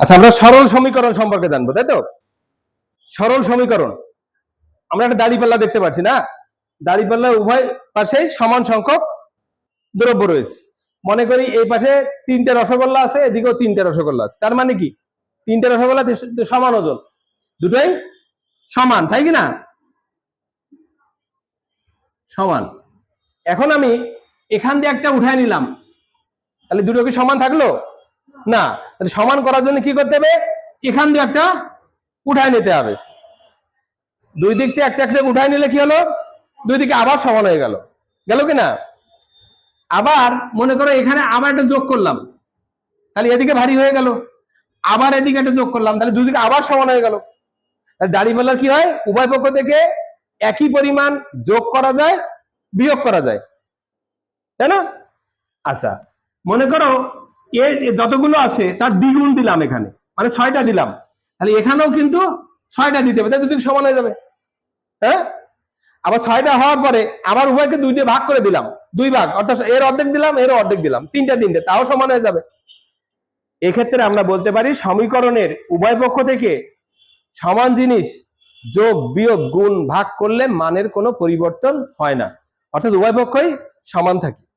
আচ্ছা আমরা সরল সমীকরণ সম্পর্কে জানব, তাই তো? সরল সমীকরণ। আমরা একটা দাড়িপাল্লা দেখতে পাচ্ছি, না? দাড়িপাল্লা উভয় পাশেই সমান সংখ্যক দ্রব্য রয়েছে। মনে করি এই পাশে তিনটে রসগোল্লা আছে, এদিকেও তিনটে রসগোল্লা আছে। তার মানে কি? তিনটে রসগোল্লা সমান ওজন। দুটোই সমান, তাই কি না? সমান। এখন আমি এখান দিয়ে একটা উঠায় নিলাম। তাহলে দুটো কি সমান থাকল? না, তাহলে সমান করার জন্য কি করতে হবে? এখান দিয়ে একটা উঠায় নিতে হবে। দুই দিক থেকে একটা একটা উঠায় নিলে কি হলো? দুই দিকে আবার সমান হয়ে গেল। গেল কি না? আবার মনে করো এখানে আবার একটা যোগ করলাম। তাহলে এদিকে ভারী হয়ে গেল। আবার এদিকে একটা যোগ করলাম। তাহলে দুদিকে আবার সমান হয়ে গেল। দাড়িপাল্লার কি হয়? উভয় পক্ষ থেকে একই পরিমাণ যোগ করা যায়, বিয়োগ করা যায়। তাই না? আচ্ছা মনে করো যতগুলো আছে তার দ্বিগুণ দিলাম এখানে। মানে ছয়টা দিলাম। তাহলে এখানেও কিন্তু ছয়টা দিতে হবে। তাই দুদিন সমান হয়ে যাবে। হ্যাঁ? আবার ছয়টা হওয়ার পরে আবার উভয়কে দুই দিয়ে ভাগ করে দিলাম। দুই ভাগ। অর্থাৎ এর অর্ধেক দিলাম এর অর্ধেক দিলাম। তিনটা তিনটে। তাও সমান হয়ে যাবে। এক্ষেত্রে আমরা বলতে পারি সমীকরণের উভয় পক্ষ থেকে সমান জিনিস যোগ বিয়োগ গুণ ভাগ করলে মানের কোনো পরিবর্তন হয় না। অর্থাৎ উভয় পক্ষই সমান থাকে।